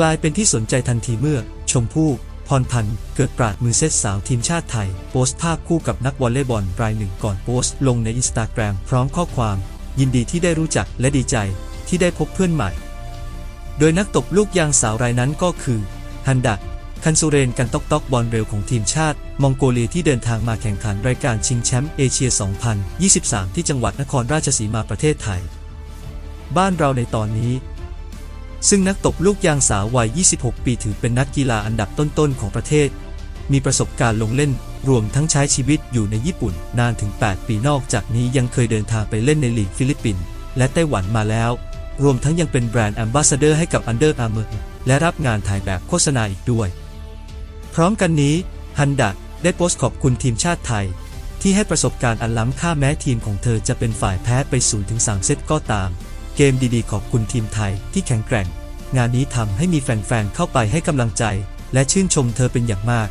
กลายเป็นที่สนใจทันทีเมื่อ ชมพู่ พรพันธ์ เกิดปราดมือเซตสาวทีมชาติไทย โพสต์ภาพคู่กับนักวอลเลย์บอลรายหนึ่งก่อนโพสต์ลงในอินสตาแกรมพร้อมข้อความ ยินดีที่ได้รู้จักและดีใจที่ได้พบเพื่อนใหม่ โดยนักตบลูกยางสาวรายนั้นก็คือฮันดะคันซูเรนกันตอกตอกบอลเร็วของทีมชาติ มองโกเลียที่เดินทางมาแข่งขันรายการชิงแชมป์เอเชีย 2023 ที่จังหวัดนครราชสีมาประเทศไทย บ้านเราในตอนนี้ ซึ่งนักตบลูกยางสาววัย 26 ปีถือเป็นนักกีฬาอันดับต้นๆของประเทศ มีประสบการณ์ลงเล่น รวมทั้งใช้ชีวิตอยู่ในญี่ปุ่นนานถึง 8 ปีนอกจากนี้ยังเคยเดินทางไปเล่นในลีกฟิลิปปินส์และไต้หวันมาแล้ว รวมทั้งยังเป็นแบรนด์แอมบาสเดอร์ให้กับ Under Armour และรับงานถ่ายแบบโฆษณาอีกด้วย พร้อมกันนี้ฮันดะได้โพสต์ขอบคุณทีมชาติไทย ที่ให้ประสบการณ์อันล้ำค่าแม้ทีมของเธอจะเป็นฝ่ายแพ้ไป0ถึง3เซตก็ตาม เกมดีๆ ขอบคุณทีมไทยที่แข็งแกร่ง งานนี้ทำให้มีแฟนๆเข้าไปให้กำลังใจ และชื่นชมเธอเป็นอย่างมาก